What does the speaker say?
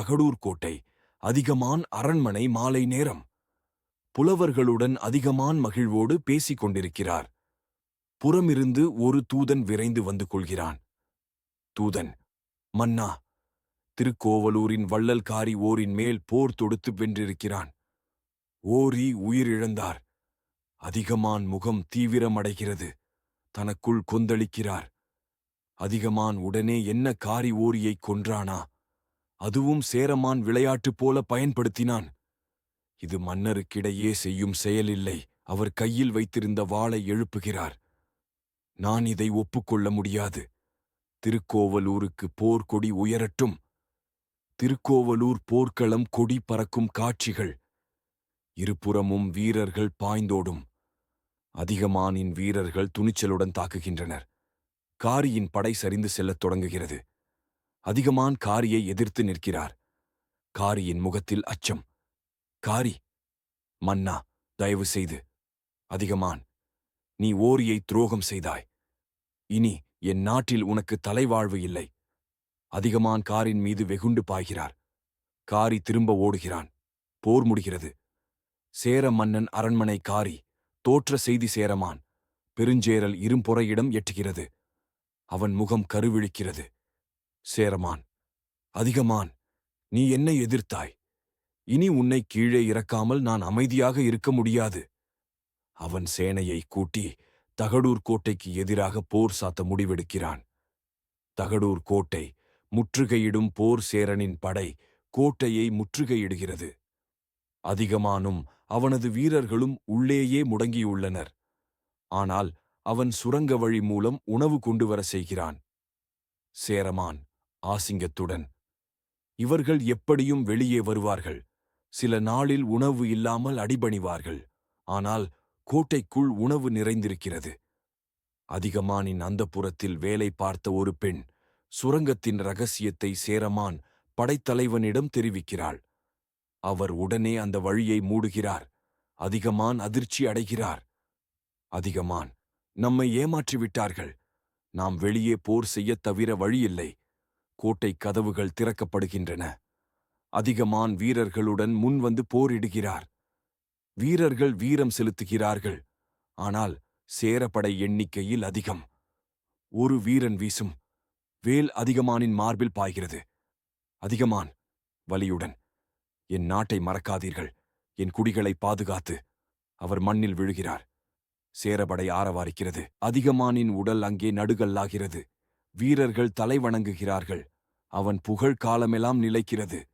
தகடூர் கோட்டை அதிகமான் அரண்மனை மாலை நேரம். புலவர்களுடன் அதிகமான் மகிழ்வோடு பேசிக் கொண்டிருக்கிறார். புறமிருந்து ஒரு தூதன் விரைந்து வந்து கொள்கிறான். தூதன் மன்னா திருக்கோவலூரின் வள்ளல்காரி ஓரின் மேல் போர் தொடுத்து வென்றிருக்கிறான். ஓரி உயிரிழந்தார். அதிகமான் முகம் தீவிரமடைகிறது. தனக்குள் கொந்தளிக்கிறார். அதிகமான் உடனே என்ன காரி ஓரியைக் கொன்றானா? அதுவும் சேரமான் விளையாட்டு போல பயன்படுத்தினான். இது மன்னருக்கிடையே செய்யும் செயலில்லை. அவர் கையில் வைத்திருந்த வாளை எழுப்புகிறார். நான் இதை ஒப்புக்கொள்ள முடியாது. திருக்கோவலூருக்கு போர்க்கொடி உயரட்டும். திருக்கோவலூர் போர்க்களம் கொடி பறக்கும் காட்சிகள். இருபுறமும் வீரர்கள் பாய்ந்தோடும். அதிகமானின் வீரர்கள் துணிச்சலுடன் தாக்குகின்றனர். காரியின் படை சரிந்து செல்லத் தொடங்குகிறது. அதிகமான் காரியை எதிர்த்து நிற்கிறார். காரியின் முகத்தில் அச்சம். காரி மன்னா தயவு செய்து அதிகமான் நீ ஓரியை துரோகம் செய்தாய். இனி என் நாட்டில் உனக்கு தலைவாழ்வு இல்லை. அதிகமான் காரின் மீது வெகுண்டு பாய்கிறார். காரி திரும்ப ஓடுகிறான். போர் முடிகிறது. சேர மன்னன் அரண்மனை காரி தோற்ற செய்தி சேரமான். பெருஞ்சேரல் இரும்பொறையிடம் எட்டுகிறது. அவன் முகம் கருவிழிக்கிறது. சேரமான். அதிகமான் நீ என்னை எதிர்த்தாய். இனி உன்னை கீழே இறக்காமல் நான் அமைதியாக இருக்க முடியாது. அவன் சேனையை கூட்டி தகடூர் கோட்டைக்கு எதிராக போர் சாத்த முடிவெடுக்கிறான். தகடூர் கோட்டை முற்றுகையிடும் போர் சேரனின் படை கோட்டையை முற்றுகையிடுகிறது. அதிகமானும் அவனது வீரர்களும் உள்ளேயே முடங்கியுள்ளனர். ஆனால் அவன் சுரங்க வழி மூலம் உணவு கொண்டு வர செய்கிறான். சேரமான் ஆசிங்கத்துடன். இவர்கள் எப்படியும் வெளியே வருவார்கள். சில நாளில் உணவு இல்லாமல் அடிபணிவார்கள். ஆனால் கோட்டைக்குள் உணவு நிறைந்திருக்கிறது. அதிகமானின் அந்தப்புறத்தில் வேலை பார்த்த ஒரு பெண் சுரங்கத்தின் ரகசியத்தை சேரமான் படைத்தலைவனிடம் தெரிவிக்கிறாள். அவர் உடனே அந்த வழியை மூடுகிறார். அதிகமான் அதிர்ச்சி அடைகிறார். அதிகமான் நம்மை ஏமாற்றிவிட்டார்கள். நாம் வெளியே போர் செய்யத் தவிர வழியில்லை. கோட்டை கதவுகள் திறக்கப்படுகின்றன. அதிகமான் வீரர்களுடன் முன்வந்து போரிடுகிறார். வீரர்கள் வீரம் செலுத்துகிறார்கள். ஆனால் சேரப்படை எண்ணிக்கையில் அதிகம். ஒரு வீரன் வீசும். வேல் அதிகமானின் மார்பில் பாய்கிறது. அதிகமான் வலியுடன் என் நாட்டை மறக்காதீர்கள். என் குடிகளை பாதுகாத்து. அவர் மண்ணில் விழுகிறார். சேரபடை ஆரவாரிக்கிறது. அதிகமானின் உடல் அங்கே நடுகல்லாகிறது. வீரர்கள் தலை வணங்குகிறார்கள். அவன் புகழ் காலமெல்லாம் நிலைக்கிறது.